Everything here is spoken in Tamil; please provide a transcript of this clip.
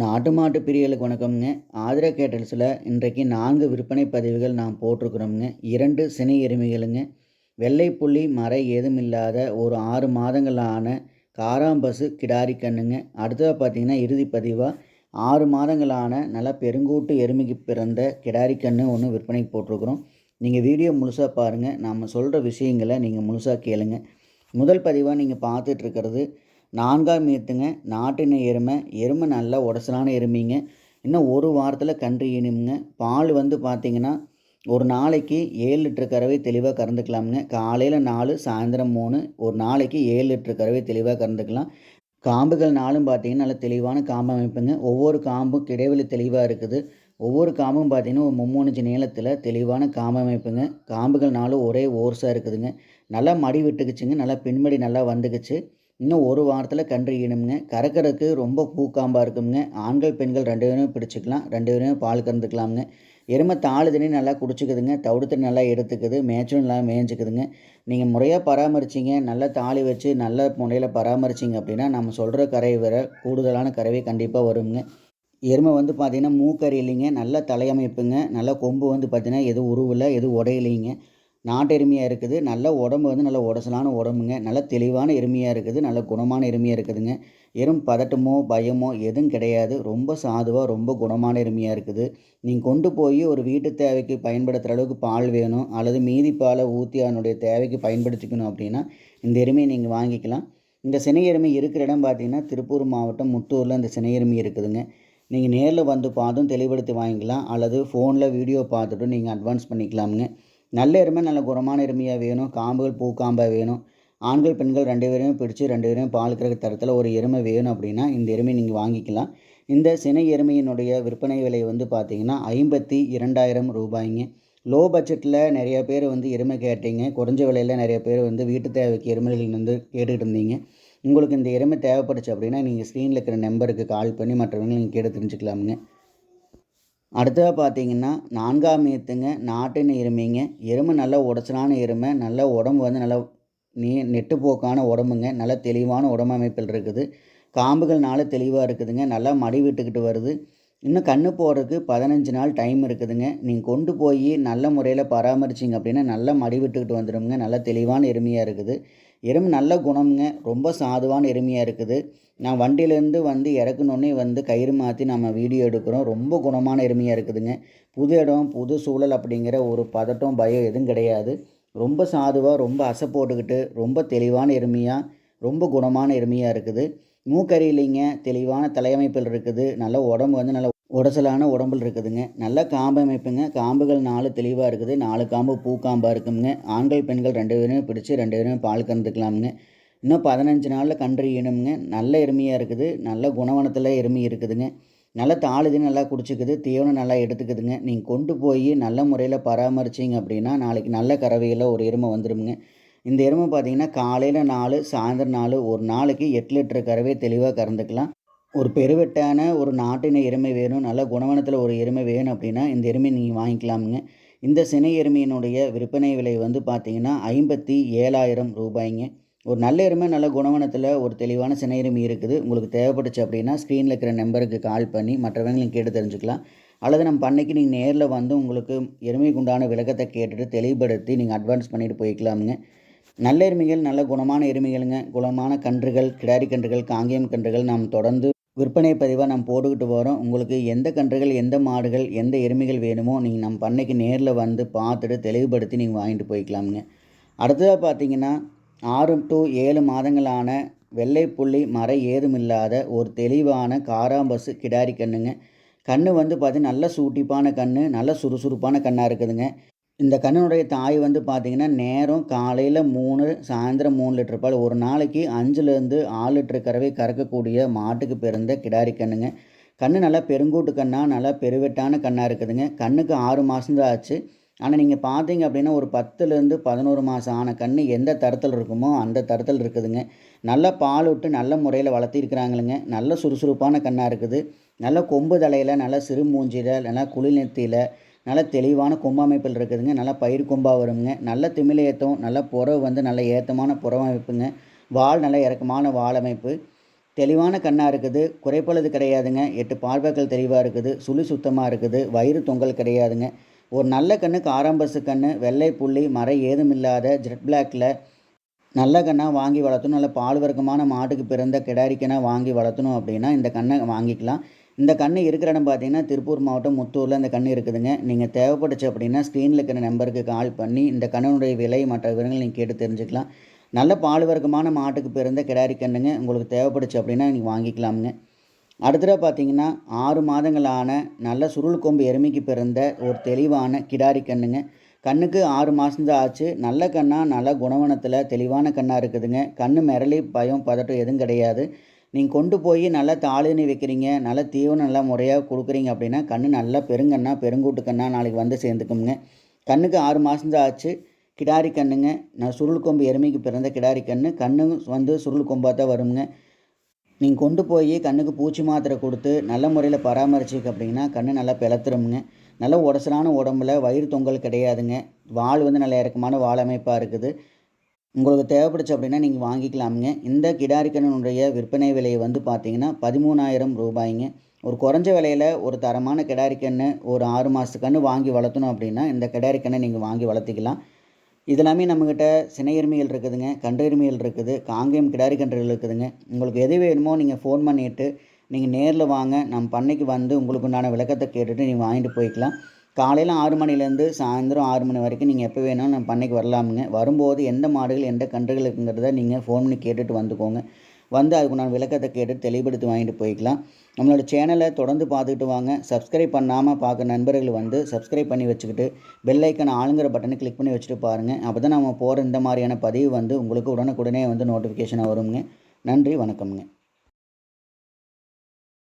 நாட்டு மாட்டு பிரியலுக்கு வணக்கம்ங்க. ஆதிரா கேட்டல்ஸில் இன்றைக்கு நான்கு விற்பனை பதிவுகள் நாம் போட்டிருக்கிறோம்ங்க. இரண்டு சினை எருமைகளுங்க. வெள்ளை புள்ளி மறை ஏதும் இல்லாத ஒரு ஆறு மாதங்களான காராம்பசு கிடாரி கண்ணுங்க. அடுத்ததாக பார்த்தீங்கன்னா இறுதி பதிவாக ஆறு மாதங்களான நல்லா பெருங்கூட்டு எருமைக்கு பிறந்த கிடாரி கன்று ஒன்று விற்பனைக்கு போட்டிருக்கிறோம். நீங்கள் வீடியோ முழுசாக பாருங்கள் நாம் சொல்கிற விஷயங்களை நீங்கள் முழுசாக கேளுங்க. முதல் பதிவாக நீங்கள் பார்த்துட்ருக்கிறது நான்காம் ஈத்துங்க நாட்டின எருமை எருமை நல்லா உடசலான எருமைங்க. இன்னும் ஒரு வாரத்தில் கன்று இனிமுங்க. பால் வந்து பார்த்திங்கன்னா ஒரு நாளைக்கு ஏழு லிட்டர் கறவை தெளிவாக கறந்துக்கலாமுங்க. காலையில் நாலு சாயந்தரம் மூணு ஒரு நாளைக்கு ஏழு லிட்டர் கறவை தெளிவாக கறந்துக்கலாம். காம்புகள் நாளும் பார்த்தீங்கன்னா நல்ல தெளிவான காம்பு அமைப்புங்க. ஒவ்வொரு காம்பும் கிடைவெளி தெளிவாக இருக்குது. ஒவ்வொரு காம்பும் பார்த்தீங்கன்னா ஒரு மும்மூணு நீளத்தில் தெளிவான காம்பு அமைப்புங்க. காம்புகள் நாளும் ஒரே ஓர்ஸாக இருக்குதுங்க. நல்லா மடி விட்டுக்குச்சுங்க. நல்லா பின்மடி நல்லா வந்துக்குச்சு. இன்னும் ஒரு வாரத்தில் கன்று ஈனுங்க கறக்கிறதுக்கு ரொம்ப பூக்காம்பாக இருக்குங்க ஆண்கள் பெண்கள் ரெண்டு பேரும் பிடிச்சிக்கலாம். ரெண்டு பேரும் பால் கறந்துக்கலாமுங்க. எருமை தாழ் தண்ணி நல்லா குடிச்சிக்குதுங்க. தவிடு தண்ணி நல்லா எடுத்துக்குது. மேய்ச்சும் நல்லா மேய்ஞ்சிக்குதுங்க. நீங்கள் முறையாக பராமரிச்சிங்க. நல்லா தாலி வச்சு நல்ல முறையில் பராமரிச்சிங்க அப்படின்னா நம்ம சொல்கிற கறவை வர கூடுதலான கறவை கண்டிப்பாக வருங்க எருமை வந்து பார்த்திங்கன்னா மூக்கறி இல்லைங்க. நல்ல தலையமைப்புங்க. நல்லா கொம்பு வந்து பார்த்திங்கன்னா எதுவும் உருவில் எதுவும் உடையிலைங்க. நாட்டு எருமையாக இருக்குது. நல்ல உடம்பு வந்து நல்ல உடசலான உடம்புங்க. நல்ல தெளிவான எருமையாக இருக்குது. நல்ல குணமான எருமையாக இருக்குதுங்க. எறும் பதட்டமோ பயமோ எதுவும் கிடையாது. ரொம்ப சாதுவாக ரொம்ப குணமான எருமையாக இருக்குது. நீங்கள் கொண்டு போய் ஒரு வீட்டு தேவைக்கு பயன்படுத்துகிற அளவுக்கு பால் வேணும். அல்லது மீதி பாலை ஊற்றி அதனுடைய தேவைக்கு பயன்படுத்திக்கணும் அப்படின்னா இந்த எருமையை நீங்கள் வாங்கிக்கலாம். இந்த சினை எருமை இருக்கிற இடம் பார்த்தீங்கன்னா திருப்பூர் மாவட்டம் முத்தூரில் இந்த சினை எருமை இருக்குதுங்க. நீங்கள் நேரில் வந்து பார்த்தும் தெளிவுபடுத்தி வாங்கிக்கலாம். அல்லது ஃபோனில் வீடியோ பார்த்துட்டும் நீங்கள் அட்வான்ஸ் பண்ணிக்கலாமுங்க. நல்ல எருமை நல்ல குரமான எருமையாக வேணும். காம்புகள் பூக்காம்பாக வேணும். ஆண்கள் பெண்கள் ரெண்டு பேரையும் பிடிச்சி ரெண்டு பேரையும் பால் கறக்க தரத்தில் ஒரு எருமை வேணும் அப்படின்னா இந்த எருமை நீங்கள் வாங்கிக்கலாம். இந்த சினை எருமையினுடைய விற்பனை விலை வந்து பார்த்திங்கன்னா ஐம்பத்தி இரண்டாயிரம் ரூபாய்ங்க. லோ பட்ஜெட்டில் நிறைய பேர் வந்து எருமை கேட்டீங்க. குறைஞ்ச விலையில் நிறைய பேர் வந்து வீட்டு தேவைக்கு எருமைகள் வந்து கேட்டுக்கிட்டு இருந்தீங்க. உங்களுக்கு இந்த எருமை தேவைப்படுச்சு அப்படின்னா நீங்கள் ஸ்க்ரீனில் இருக்கிற நம்பருக்கு கால் பண்ணி மற்றவங்க நீங்கள் கேட்டு தெரிஞ்சுக்கலாமுங்க. அடுத்ததாக பார்த்தீங்கன்னா நான்காம் ஏத்துங்க நாட்டின் எருமைங்க. எருமை நல்லா உடச்சலான எருமை நல்ல உடம்பு வந்து நல்லா நீ நெட்டுப்போக்கான உடம்புங்க. நல்ல தெளிவான உடம்பு அமைப்பில் இருக்குது. காம்புகள் தெளிவாக இருக்குதுங்க. நல்லா மடி விட்டுக்கிட்டு வருது. இன்னும் கண்ணு போடுறதுக்கு பதினஞ்சு நாள் டைம் இருக்குதுங்க. நீங்கள் கொண்டு போய் நல்ல முறையில் பராமரிச்சிங்க அப்படின்னா நல்லா மடி விட்டுக்கிட்டு வந்துடுங்க நல்ல தெளிவான எருமையாக இருக்குது. எருமை நல்ல குணம்ங்க. ரொம்ப சாதுவான எருமையாக இருக்குது. நான் வண்டியிலேருந்து வந்து இறக்குனோடனே வந்து கயிறு மாற்றி நம்ம வீடியோ எடுக்கிறோம். ரொம்ப குணமான எருமையாக இருக்குதுங்க. புது இடம் புது சூழல் அப்படிங்கிற ஒரு பதட்டம் பயம் எதுவும் கிடையாது. ரொம்ப சாதுவாக ரொம்ப அசை போட்டுக்கிட்டு ரொம்ப தெளிவான எருமையாக ரொம்ப குணமான எருமையாக இருக்குது. மூக்கறி இல்லைங்க தெளிவான தலையமைப்பில் இருக்குது. நல்ல உடம்பு வந்து நல்ல உடசலான உடம்புல இருக்குதுங்க. நல்ல காம்பு அமைப்புங்க. காம்புகள் நாலு தெளிவாக இருக்குது. நாலு காம்பு பூக்காம்பாக இருக்குங்க ஆண்கள் பெண்கள் ரெண்டு பேரும் பிடிச்சி ரெண்டு பேரும் பால் கறந்துக்கலாமுங்க. இன்னும் பதினஞ்சு நாளில் கன்று ஈனுங்க நல்ல எருமையாக இருக்குது. நல்ல குணவனத்தில் எருமை இருக்குதுங்க. நல்ல தாளுதி நல்லா குடிச்சிக்குது. தீவனம் நல்லா எடுத்துக்குதுங்க. நீங்கள் கொண்டு போய் நல்ல முறையில் பராமரிச்சிங்க அப்படின்னா நாளைக்கு நல்ல கறவையில் ஒரு எருமை வந்துடுங்க இந்த எருமை பார்த்தீங்கன்னா காலையில் நாலு சாயந்தரம் நாலு ஒரு நாளைக்கு எட்டு லிட்டர் கறவை தெளிவாக கறந்துக்கலாம். ஒரு பெருவெட்டான ஒரு நாட்டின எருமை வேணும் நல்ல குணவனத்தில் ஒரு எருமை வேணும் அப்படின்னா இந்த எருமை நீங்கள் வாங்கிக்கலாமுங்க. இந்த சினை எருமையினுடைய விற்பனை விலை வந்து பார்த்திங்கன்னா ஐம்பத்தி ஏழாயிரம் ரூபாய்ங்க. ஒரு நல்ல எருமை நல்ல குணவனத்தில் ஒரு தெளிவான சினை எருமை இருக்குது. உங்களுக்கு தேவைப்பட்டுச்சு அப்படின்னா ஸ்க்ரீனில் இருக்கிற நம்பருக்கு கால் பண்ணி மற்றவங்களுக்கு கேட்டு தெரிஞ்சுக்கலாம். அல்லது நம்ம பண்ணைக்கு நீங்கள் நேரில் வந்து உங்களுக்கு எருமைக்கு உண்டான விளக்கத்தை கேட்டுட்டு தெளிவுபடுத்தி நீங்கள் அட்வான்ஸ் பண்ணிட்டு போய்க்கலாமுங்க. நல்ல எருமைகள் நல்ல குணமான எருமைகளுங்க. குணமான கன்றுகள் கிடாரி கன்றுகள் காங்கேயம் கன்றுகள் நாம் தொடர்ந்து விற்பனை பதிவாக நம்ம போட்டுக்கிட்டு வரோம். உங்களுக்கு எந்த கன்றுகள் எந்த மாடுகள் எந்த எருமைகள் வேணுமோ நீங்கள் நம்ம பண்ணைக்கு நேரில் வந்து பார்த்துட்டு தெளிவுபடுத்தி நீங்கள் வாங்கிட்டு போய்க்கலாமுங்க. அடுத்ததாக பார்த்தீங்கன்னா ஆறு டு ஏழு மாதங்களான வெள்ளை புள்ளி மறை ஏதுமில்லாத ஒரு தெளிவான காராம்பசு கிடாரி கண்ணுங்க. கண்ணு வந்து பார்த்திங்கன்னா நல்ல சூட்டிப்பான கண் நல்ல சுறுசுறுப்பான கண்ணாக இருக்குதுங்க. இந்த கண்ணனுடைய தாய் வந்து பார்த்திங்கன்னா நேரம் காலையில் மூணு சாயந்தரம் மூணு லிட்டர் பால். ஒரு நாளைக்கு அஞ்சுலேருந்து ஆறு லிட்டர் கறவை கறக்கக்கூடிய மாட்டுக்கு பிறந்த கிடாரி கண்ணுங்க. கண்ணு நல்லா பெருங்கூட்டு கண்ணாக நல்லா பெருவெட்டான கண்ணாக இருக்குதுங்க. கண்ணுக்கு ஆறு மாதம்தான் ஆச்சு. ஆனால் நீங்கள் பார்த்தீங்க அப்படின்னா ஒரு பத்துலேருந்து பதினோரு மாதம் ஆன கண் எந்த தரத்தில் இருக்குமோ அந்த தரத்தில் இருக்குதுங்க. நல்லா பால் விட்டு நல்ல முறையில் வளர்த்திருக்கிறாங்களுங்க நல்ல சுறுசுறுப்பான கண்ணாக இருக்குது. நல்ல கொம்பு தலையில் நல்ல சிறு மூஞ்சியில் நல்லா குளிநெத்தியில் நல்ல தெளிவான கொம்பமைப்பில் இருக்குதுங்க. நல்லா பயிர் கொம்பாக வருங்க. நல்ல திமிழ் ஏற்றம் நல்ல புறவு வந்து நல்ல ஏற்றமான புறவமைப்புங்க வால் நல்ல இறக்கமான வால் அமைப்பு. தெளிவான கண்ணாக இருக்குது. குறைப்பழுது கிடையாதுங்க. எட்டு பார்வைகள் தெளிவாக இருக்குது. சுழி சுத்தமாக இருக்குது. வயிறு தொங்கல் கிடையாதுங்க. ஒரு நல்ல கன்று காராம்பசு கன்று வெள்ளை புள்ளி மறை ஏதும் இல்லாத ஜெட் பிளாக்கில் நல்ல கண்ணாக வாங்கி வளர்த்தணும். நல்ல பால் வர்க்கமான மாட்டுக்கு பிறந்த கிடாரிக்கனாக வாங்கி வளர்த்தணும் அப்படின்னா இந்த கண்ணை வாங்கிக்கலாம். இந்த கன்று இருக்கிற இடம் பார்த்தீங்கன்னா திருப்பூர் மாவட்டம் முத்தூரில் இந்த கன்று இருக்குதுங்க. நீங்கள் தேவைப்பட்டுச்சு அப்படின்னா ஸ்க்ரீனில் இருக்கிற நம்பருக்கு கால் பண்ணி இந்த கண்ணுடைய விலை மற்ற விவரங்கள் நீங்கள் கேட்டு தெரிஞ்சுக்கலாம். நல்ல பால் வர்க்கமான மாட்டுக்கு பிறந்த கிடாரி கண்ணுங்க. உங்களுக்கு தேவைப்பட்டுச்சு அப்படின்னா நீங்கள் வாங்கிக்கலாமுங்க. அடுத்ததாக பார்த்தீங்கன்னா ஆறு மாதங்களான நல்ல சுருள் கொம்பு எருமைக்கு பிறந்த ஒரு தெளிவான கிடாரி கண்ணுங்க. கண்ணுக்கு ஆறு மாதம்தான் ஆச்சு. நல்ல கண்ணாக நல்ல குணவனத்தில் தெளிவான கண்ணாக இருக்குதுங்க. கண்ணு மிரளி பயம் பதட்டம் எதுவும் கிடையாது. நீங்கள் கொண்டு போய் நல்லா தாளுன்னு வைக்கிறீங்க நல்லா தீவனம் நல்லா முறையாக கொடுக்குறீங்க அப்படின்னா கன்று நல்லா பெருங்கண்ணா பெருங்கூட்டு கண்ணா நாளைக்கு வந்து சேர்ந்துக்குங்க கண்ணுக்கு ஆறு மாதம்தான் ஆச்சு கிடாரி கண்ணுங்க. நான் சுருள் கொம்பு எருமைக்கு பிறந்த கிடாரி கண்ணு. கண்ணு வந்து சுருள் கொம்பாக தான் வருங்க நீங்கள் கொண்டு போய் கண்ணுக்கு பூச்சி மாத்திரை கொடுத்து நல்ல முறையில் பராமரிச்சிக்க அப்படின்னா கண்ணு நல்லா பிளத்துருமுங்க. நல்ல உடசலான உடம்புல வயிறு தொங்கல் கிடையாதுங்க. வால் வந்து நல்ல இறக்கமான வால் அமைப்பாக இருக்குது. உங்களுக்கு தேவைப்படுச்சு அப்படின்னா நீங்கள் வாங்கிக்கலாமுங்க. இந்த கிடாரி விற்பனை விலையை வந்து பார்த்தீங்கன்னா பதிமூணாயிரம் ரூபாய்ங்க. ஒரு குறைஞ்ச விலையில் ஒரு தரமான கிடாரிக்கண்ணு கன்று ஒரு ஆறு மாதத்துக்கண்ணு வாங்கி வளர்த்தணும் அப்படின்னா இந்த கிடாரிக்கண்ணை நீங்கள் வாங்கி வளர்த்திக்கலாம். இதெல்லாமே நம்மக்கிட்ட சினையெருமைகள் இருக்குதுங்க கன்றுரிமைகள் இருக்குது காங்கேயம் கிடாரி கன்றுகள் இருக்குதுங்க. உங்களுக்கு எது வேணுமோ நீங்கள் ஃபோன் பண்ணிவிட்டு நீங்கள் நேரில் வாங்க. நம்ம பண்ணைக்கு வந்து உங்களுக்கு உண்டான விளக்கத்தை கேட்டுட்டு நீங்கள் வாங்கிட்டு போய்க்கலாம். காலையில் ஆறு மணிலேருந்து சாயந்தரம் ஆறு மணி வரைக்கும் நீங்கள் எப்போ வேணாலும் நம்ம பண்ணைக்கு வரலாமுங்க. வரும்போது எந்த மாடுகள் எந்த கன்றுகள் இருக்குங்கிறத நீங்கள் ஃபோன் பண்ணி கேட்டுட்டு வந்துக்கோங்க. வந்து அதுக்கு நான் விளக்கத்தை கேட்டு தெளிவுபடுத்தி வாங்கிட்டு போய்க்கலாம். நம்மளோட சேனலை தொடர்ந்து பார்த்துக்கிட்டு வாங்க. சப்ஸ்கிரைப் பண்ணாமல் பார்க்குற நண்பர்கள் வந்து சப்ஸ்கிரைப் பண்ணி வச்சுக்கிட்டு பெல் ஐக்கன் ஆளுங்கிற பட்டனை கிளிக் பண்ணி வச்சுட்டு பாருங்கள் அப்போ தான் நம்ம போகிற இந்த மாதிரியான பதிவு வந்து உங்களுக்கு உடனுக்குடனே வந்து நோட்டிஃபிகேஷனாக வருங்க. நன்றி வணக்கம்ங்க.